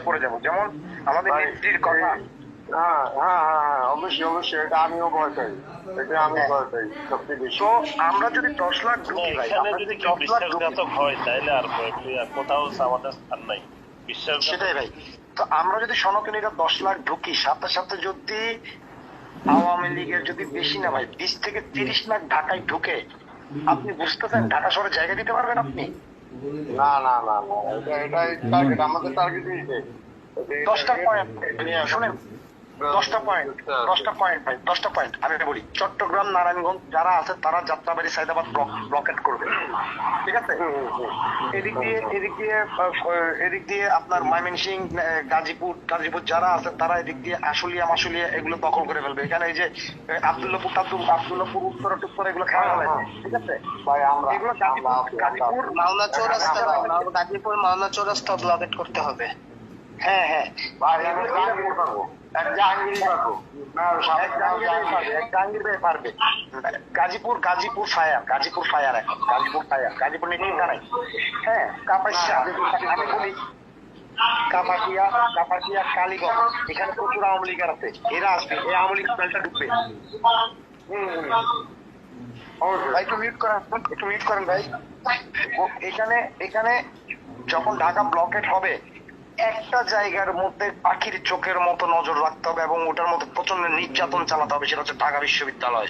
পড়ে যাব। যেমন আমাদের ভাই, নেত্রীর কথা। হ্যাঁ হ্যাঁ হ্যাঁ হ্যাঁ অবশ্যই অবশ্যই এটা আমিও ভয় পাই। এটা আমি ভয় পাই সবচেয়ে বেশি। তো আমরা যদি দশ লাখ ঢুকি ভাই আমরা যদি দশ লাখ ঢুকি। হয় তাহলে আর কোথাও আমাদের স্থান নাই। বিশ্বাসঘাতক সেটাই ভাই। তো আমরা যদি সনকিনীরা দশ লাখ ঢুকি সাথে সাথে যদি আওয়ামী লীগের যদি বেশি না ভাই বিশ থেকে তিরিশ লাখ ঢাকায় ঢুকে আপনি বুঝতেছেন ঢাকা শহরে জায়গা দিতে পারবেন আপনি? না না না না। এটা টার্গেট আমাদের টার্গেট দশটা পরে শুনেন দশটা পয়েন্ট দশটা পয়েন্ট ভাই দশটা পয়েন্ট আমি বলি চট্টগ্রাম নারায়ণগঞ্জ যারা আছে তারা যাত্রাবাড়ি সাইদাবাদ ব্লকেট করবে। ঠিক আছে? এদিক দিয়ে এদিক দিয়ে এদিক দিয়ে আপনার ময়মনসিং গাজীপুর গাজীপুর যারা আছে তারা এদিক দিয়ে আশুলিয়া মাসুলিয়া এগুলো দখল করে ফেলবে। এখানে এই যে আব্দুল্লাপুর টাব্দুল আব্দুল্লাপুর উত্তর টুত্তর এগুলো খেলা হবে ঠিক আছে? ভাই আমরা এগুলো গাজীপুর আছি, আছি। মাওনা চৌরাস্তা গাজীপুর মাওনা চৌরাস্তা ব্লকেট করতে হবে। হ্যাঁ হ্যাঁ। জাহাঙ্গীর পারব জাহাঙ্গীর জাহাঙ্গীর ভাই গাজীপুর গাজীপুর ফায়ার গাজীপুর ফায়ার এখন। গাজীপুর ফায়ার। গাজীপুর নিয়ে চিন্তা নাই। হ্যাঁ কাপাসিয়া। আমি বলি কাপাসিয়া কাপাসিয়া কালীগঞ্জ। এখানে প্রচুর আওয়ামী লীগের আছে। এরা আসবে। এই আওয়ামী লীগ দলটা ঢুকবে। ভাই একটু মিউট করেন। একটু মিউট করেন ভাই। এখানে এখানে যখন ঢাকা ব্লকেট হবে একটা জায়গার মধ্যে পাখির চোখের মতো নজর রাখতে হবে এবং ওটার মধ্যে প্রচণ্ড নির্যাতন চালাতে হবে সেটা হচ্ছে ঢাকা বিশ্ববিদ্যালয়।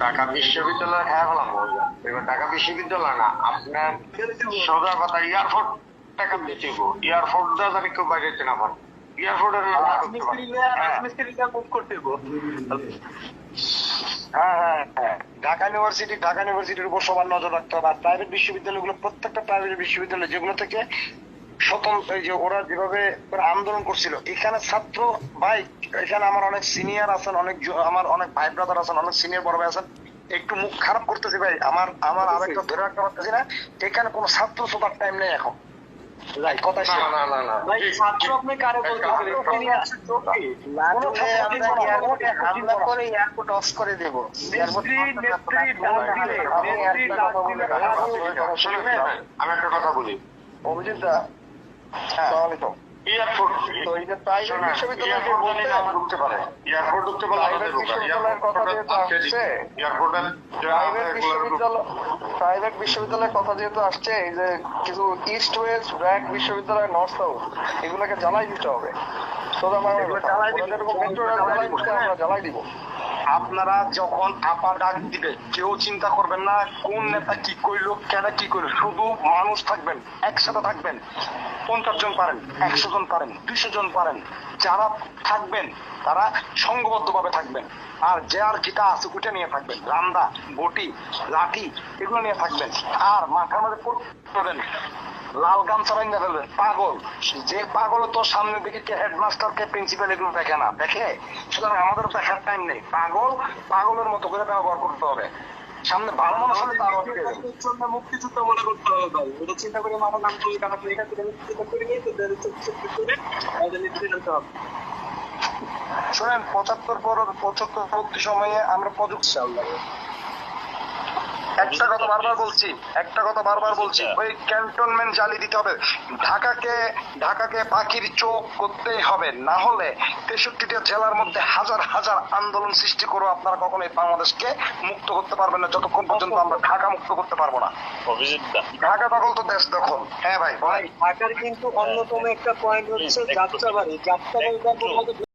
ঢাকা বিশ্ববিদ্যালয়? হ্যাঁ হলাম এবার ঢাকা বিশ্ববিদ্যালয় না আপনার সোজা কথা এয়ারপোর্ট টাকা দিতে গো। এয়ারপোর্ট দা জানি কেউ বাইরে যেতে না পারে এয়ারপোর্টের না হ্যাঁ। হ্যাঁ হ্যাঁ ঢাকা ইউনিভার্সিটি ঢাকা ইউনিভার্সিটির উপর সবার নজর রাখতে হবে। আর প্রাইভেট বিশ্ববিদ্যালয়গুলো প্রত্যেকটা প্রাইভেট বিশ্ববিদ্যালয় যেগুলো থেকে স্বতন্ত্র এই যে ওরা যেভাবে আন্দোলন করছিল এখানে ছাত্র ভাই এখানে আমার অনেক সিনিয়র আছেন অনেক আমার অনেক ভাই ব্রাদার আছেন অনেক সিনিয়র বড় ভাই আছেন একটু মুখ খারাপ করতেছি ভাই আমার আমার আরেকটা ধরে রাখতে পারতেছি না এখানে কোনো ছাত্র সোতার টাইম নেই এখন। এয়ারপোর্টে অফ করে দেব। আমি একটা কথা বলি। অভিজিৎ দা প্রাইভেট বিশ্ববিদ্যালয়ের কথা যেহেতু আসছে, এই যে কিছু ইস্ট ওয়েস্ট ব্র্যাক বিশ্ববিদ্যালয় নর্থ সাউথ এগুলোকে জ্বালাই দিতে হবে। দিতে আমরা জ্বালাই দিব। আপনারা যখন আপা ডাক দিবে, কেউ চিন্তা করবেন না কোন নেতা কি কইলো, কেন কি কইলো, শুধু মানুষ থাকবেন, একসাথে থাকবেন। পঞ্চাশ জন পারেন, একশো জন পারেন, দুইশো জন পারেন। যারা থাকবেন, তারা সংঘবদ্ধ ভাবে থাকবেন। আর যার যেটা আছে ওটা নিয়ে থাকবেন। রান্দা বটি, লাঠি, এগুলো নিয়ে থাকবেন। আর মাথার মধ্যে লাল গামছা বাইন্দা ফেলবেন পাগল। যে পাগল তো সামনে দিকে কে হেডমাস্টার কে প্রিন্সিপাল এগুলো দেখে না। দেখে? সুতরাং আমাদের দেখার টাইম নেই। পাগল পাগলের মতো করে ব্যবহার করতে হবে। সামনে ভালো মানুষ হলে তার মুক্তিযুদ্ধ মনে করতে হবে ভাই। এটা চিন্তা করে মামা নাম তুলি কাটা এখান থেকে মুক্তিযুদ্ধ করে নিয়ে তো করে আমাদের নেতৃত্ব নিতে হবে। শোনেন পঁচাত্তর পর পঁচাত্তর পরবর্তী সময়ে আমরা প্রযুক্তি একটা কথা বারবার বলছি একটা কথা বারবার বলছি ওই ক্যান্টনমেন্ট জ্বালিয়ে দিতে হবে। ঢাকাকে ঢাকাকে পাখির চোখ করতেই হবে না হলে তেষট্টিটা জেলার মধ্যে হাজার হাজার আন্দোলন সৃষ্টি করে আপনারা কখনোই বাংলাদেশকে মুক্ত করতে পারবেন না। যতক্ষণ পর্যন্ত আমরা ঢাকা মুক্ত করতে পারব না। অভিজিৎ ঢাকা দখল তো দেশ দখল। হ্যাঁ ভাই ভাই ঢাকার কিন্তু অন্যতম একটা পয়েন্ট হচ্ছে যাত্রাবাড়ি। যাত্রাবাড়ি